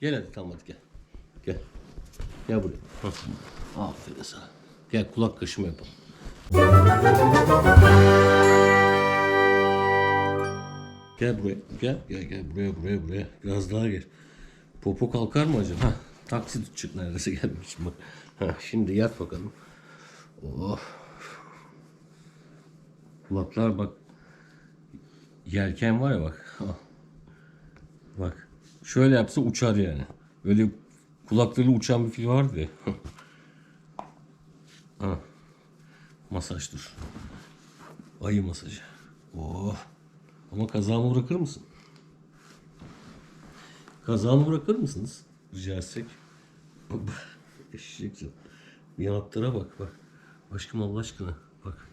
Gel hadi tamam hadi gel. Gel. Gel buraya. Hah. Aferin sana. Gel kulak kaşıma yapalım. Gel buraya. Gel. Gel gel buraya buraya buraya. Biraz daha gel. Popo kalkar mı acaba? Hah. Taksi tutacak neredeyse gelmiş bak. Hah, şimdi yat bakalım. Oh. Kulaklar bak. Yelken var ya bak. Bak. Şöyle yapsa uçar yani. Öyle kulakları uçan bir fil vardı ya. ha. Masaj dur. Ayı masajı. Oh. Ama kazağımı bırakır mısın? Kazağımı bırakır mısınız? Rica etsek. Canım. Yanaklara bak bak. Aşkım Allah aşkına bak.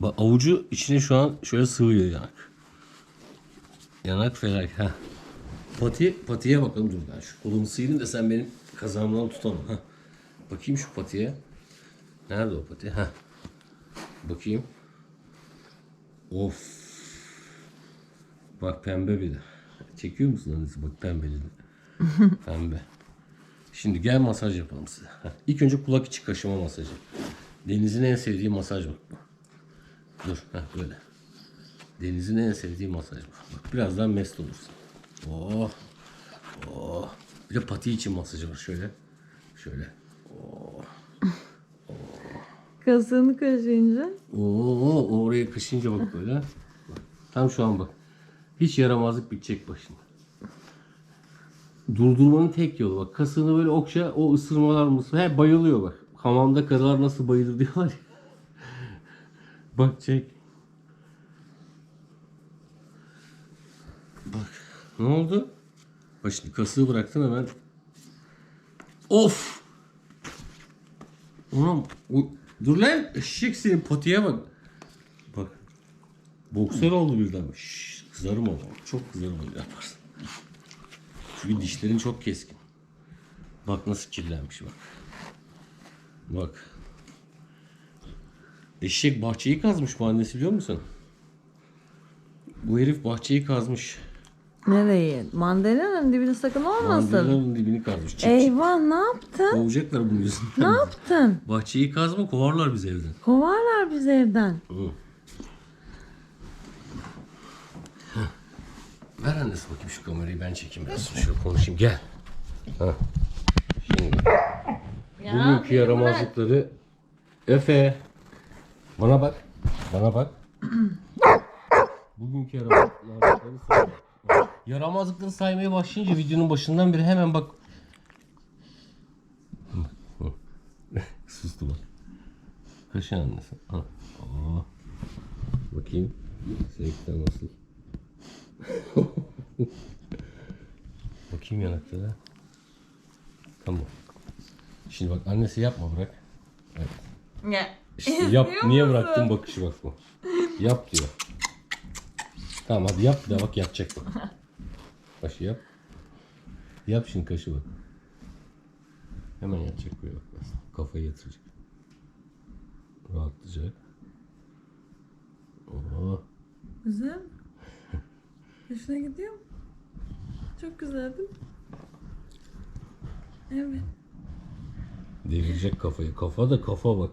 Bak avucu içine şu an şöyle sığıyor yanak. Yanak felak ha. Pati, patiye bakalım dur ben şu kolumu sıyırayım da sen benim kazağımdan tutamam. Bakayım şu patiye. Nerede o pati? Ha. Bakayım. Of. Bak pembe bir de. Çekiyor musun annesi? Bak pembeli de. pembe. Şimdi gel masaj yapalım size. Heh. İlk önce kulak içi kaşıma masajı. Deniz'in en sevdiği masaj bak bu. Dur. Heh, böyle. Deniz'in en sevdiği masaj bu. Bak birazdan mest olursun. Oh. Oh. Bir de pati için masajı var. Şöyle. Şöyle. Kasığını kaşıyınca. Oo, oraya kaşınca bak böyle. Bak, Tam şu an bak. Hiç yaramazlık bitecek başında. Durdurmanın tek yolu bak. Kasını böyle okşa o ısırmalar mısır. He bayılıyor bak. Hamamda karılar nasıl bayılır diyorlar ya. bak çek. Ne oldu? Bak şimdi kasığı bıraktım hemen. Of! Ulan o- dur lan eşek senin patiye bak. Bak. Boksör oldu birden. Şşş, kızarım ama. Çok kızarım öyle yaparsın. Çünkü dişlerin çok keskin. Bak nasıl kirlenmiş bak. Bak. Eşek bahçeyi kazmış bu annesi biliyor musun? Bu herif bahçeyi kazmış. Nereye? Mandalina'nın dibine sakın olmasın. Mandalina'nın dibini kazmış. Çık. Eyvah ne yaptın? Kovacaklar bunun yüzünden. Ne yaptın? Bahçeyi kazma kovarlar bizi evden. Kovarlar bizi evden. Hı. Ver annesi bakayım şu kamerayı ben çekeyim biraz. Şöyle konuşayım gel. Ha. Şimdi bugünkü yaramazlıkları Efe bana bak. Bana bak. bugünkü yaramazlıkları. Yaramazlıkları saymaya başlayınca videonun başından beri hemen bak. Sustu bak. Kaşı annesi. Ha. Aa. Bakayım. Zevkten nasıl? Bakayım yanaklara. Tamam. Şimdi bak annesi yapma bırak. Evet. Ya. İşte yap. Niye bıraktın bakışı bak bu. Yap diyor. Tamam hadi yap bir daha bak yapacak bak. Başı yap. Yap şimdi kaşı bak. Hemen yapacak böyle bak. Kafayı yatıracak. Rahatlayacak. Oo. Güzel. Hoşuna gidiyor mu? Çok güzel değil mi? Evet. Devirecek kafayı. Kafa da kafa bak.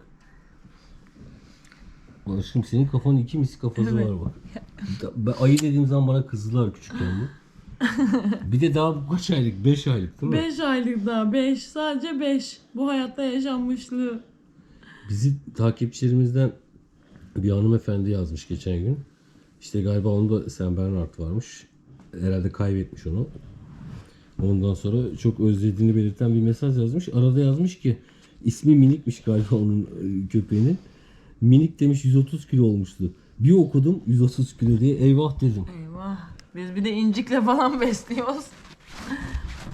Aşkım senin kafanın iki misli kafası Evet. var bak. Ben ayı dediğim zaman bana kızdılar küçükken bu. bir de daha bu kaç aylık? 5 aylık değil mi? 5 aylık daha 5 sadece 5 bu hayatta yaşanmışlığı. Bizi takipçilerimizden bir hanımefendi yazmış geçen gün. İşte galiba onda Sen Bernard varmış. Herhalde kaybetmiş onu. Ondan sonra çok özlediğini belirten bir mesaj yazmış. Arada yazmış ki ismi minikmiş galiba onun e, köpeğinin. Minik demiş 130 kilo olmuştu. Bir okudum 130 kilo diye eyvah dedim. Eyvah. Biz bir de incikle falan besliyoruz.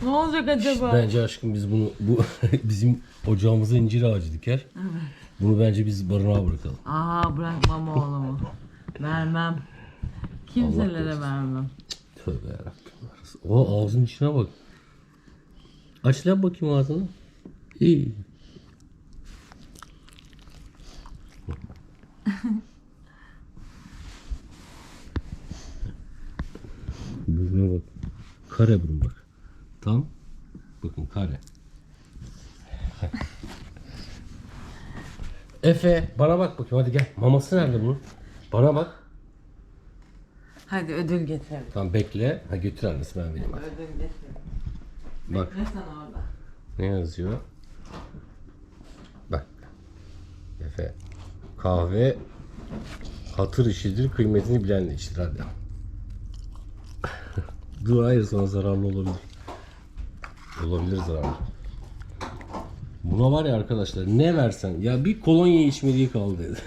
ne olacak acaba? Bence aşkım biz bunu bu bizim ocağımıza incir ağacı diker. Bunu bence biz barınağa bırakalım. Aa bırakmam oğlumu. Vermem. Kimselere vermem. Tövbe yarabbim. O ağzının içine bak. Aç lan bakayım ağzını. İyi. Buruna bak. Kare burun bak. Tam bakın kare. Efe bana bak bakayım hadi gel. Maması nerede bunun? Bana bak. Hadi ödül getir. Tamam bekle. Ha götür annesi ben vereyim hadi. Ödül getir. Bak Ne sana orada? ne yazıyor? Bak. Efe. Kahve hatır işidir, kıymetini bilenle içtir hadi. Dur hayır sana zararlı olabilir. Olabilir zararlı. Buna var ya arkadaşlar ne versen ya bir kolonya içmediği kaldı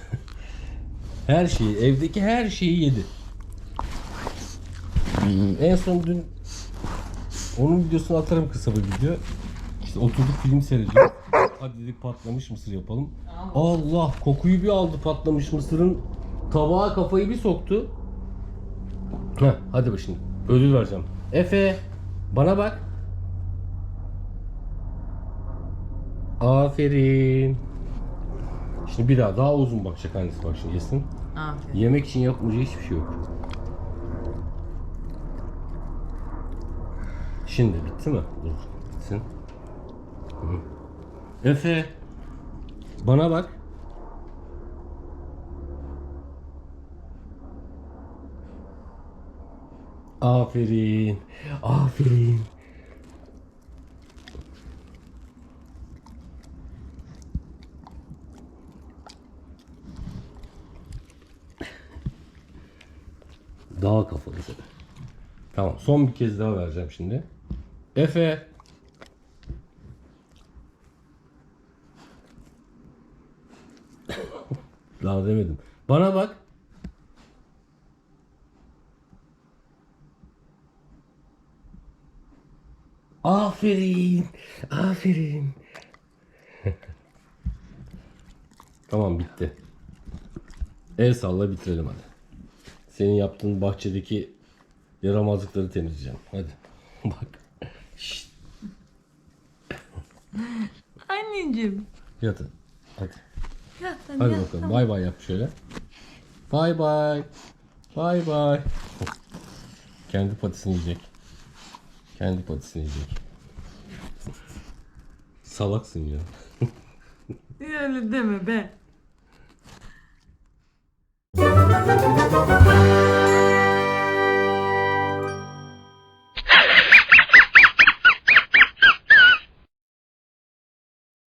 her şeyi evdeki her şeyi yedi. En son dün onun videosunu atarım kısa bir video. İşte oturduk film seyrediyoruz. Hadi dedik patlamış mısır yapalım. Allah kokuyu bir aldı patlamış mısırın. Tabağa kafayı bir soktu. Heh, hadi şimdi. Ödül vereceğim. Efe bana bak. Aferin. Şimdi bir daha daha uzun bakacak annesi bak şimdi yesin. Aferin. Yemek için yapmayacağı hiçbir şey yok. Şimdi bitti mi? Dur bitsin. Hı. Efe. Bana bak. Aferin. Aferin. Daha kafalı seni. Tamam son bir kez daha vereceğim şimdi. Efe. daha demedim. Bana bak. Aferin. Aferin. tamam bitti. El salla bitirelim hadi. Senin yaptığın bahçedeki yaramazlıkları temizleyeceğim. Hadi. Bak. Şşt, Anneciğim. yatın. Hadi. Ya sen Hadi yat, bakalım. tamam. Bay bay yap şöyle. Bay bay. Bay bay. Kendi patisini yiyecek. Kendi patisini yiyecek. Salaksın ya. Öyle deme be.